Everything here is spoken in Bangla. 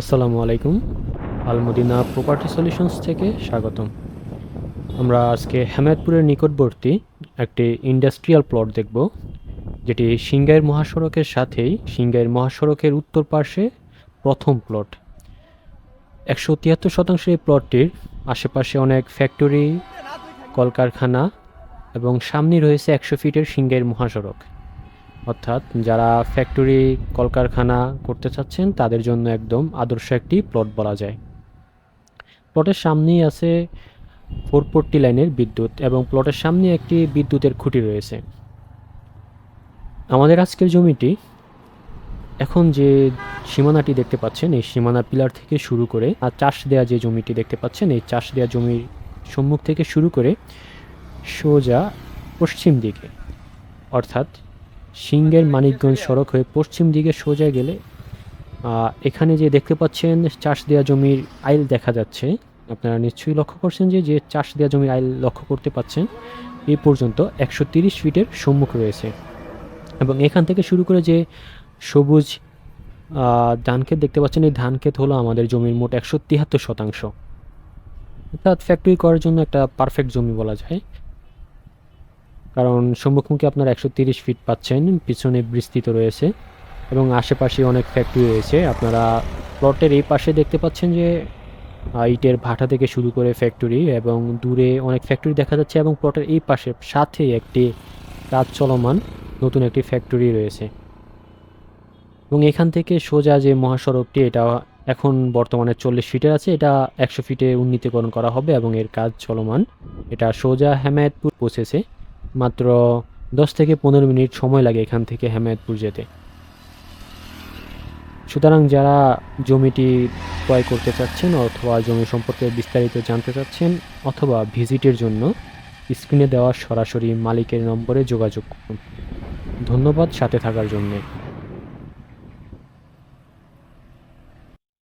আসসালামু আলাইকুম। আলমদিনা প্রপার্টি সলিউশনস থেকে স্বাগতম। আমরা আজকে হেমায়তপুরের নিকটবর্তী একটি ইন্ডাস্ট্রিয়াল প্লট দেখব, যেটি সিংগাইর মহাসড়কের সাথেই সিংগাইর মহাসড়কের উত্তর পার্শ্বে প্রথম প্লট। একশো তিয়াত্তর শতাংশ এই প্লটটির আশেপাশে অনেক ফ্যাক্টরি কলকারখানা এবং সামনে রয়েছে একশো ফিটের সিংগাইর মহাসড়ক। অর্থাৎ যারা ফ্যাক্টরি, কলকারখানা করতে চাচ্ছেন, তাদের জন্য একদম আদর্শ একটি প্লট বলা যায়। প্লটের সামনেই আছে ফোরপট্টি লাইনের বিদ্যুৎ এবং প্লটের সামনে একটি বিদ্যুতের খুঁটি রয়েছে। আমাদের আজকের জমিটি, এখন যে সীমানাটি দেখতে পাচ্ছেন, এই সীমানা পিলার থেকে শুরু করে, আর চাষ দেওয়া যে জমিটি দেখতে পাচ্ছেন, এই চাষ দেওয়া জমির সম্মুখ থেকে শুরু করে সোজা পশ্চিম দিকে। অর্থাৎ সিংহের মানিকগঞ্জ সড়ক হয়ে পশ্চিম দিকে সোজা গেলে এখানে যে দেখতে পাচ্ছেন চাষ দেওয়া জমির আইল দেখা যাচ্ছে। আপনারা নিশ্চয়ই লক্ষ্য করছেন যে যে চাষ দেওয়া জমির আইল লক্ষ্য করতে পাচ্ছেন এ পর্যন্ত একশো তিরিশ ফিটের সম্মুখ রয়েছে। এবং এখান থেকে শুরু করে যে সবুজ ধান ক্ষেত দেখতে পাচ্ছেন, এই ধান ক্ষেত হলো আমাদের জমির মোট একশো তিয়াত্তর শতাংশ। অর্থাৎ ফ্যাক্টরি করার জন্য একটা পারফেক্ট জমি বলা যায়। কারণ সম্মুখমুখী আপনার একশো তিরিশ ফিট পাচ্ছেন, পিছনে বিস্তৃত রয়েছে এবং আশেপাশে অনেক ফ্যাক্টরি রয়েছে। আপনারা প্লটের এই পাশে দেখতে পাচ্ছেন যে ইটের ভাটা থেকে শুরু করে ফ্যাক্টরি এবং দূরে অনেক ফ্যাক্টরি দেখা যাচ্ছে এবং প্লটের এই পাশে সাথে একটি কাজ চলমান, নতুন একটি ফ্যাক্টরি রয়েছে। এবং এখান থেকে সোজা যে মহাসড়কটি, এটা এখন বর্তমানে চল্লিশ ফিটের আছে, এটা একশো ফিটে উন্নীতকরণ করা হবে এবং এর কাজ চলমান। এটা সোজা হেমায়তপুর পৌঁছেছে। মাত্র দশ থেকে পনেরো মিনিট সময় লাগে এখান থেকে হেমায়তপুর যেতে। সুতরাং যারা জমিটি ক্রয় করতে চাচ্ছেন অথবা জমি সম্পর্কে বিস্তারিত জানতে চাচ্ছেন অথবা ভিজিটের জন্য, স্ক্রিনে দেওয়া সরাসরি মালিকের নম্বরে যোগাযোগ করুন। ধন্যবাদ সাথে থাকার জন্যে।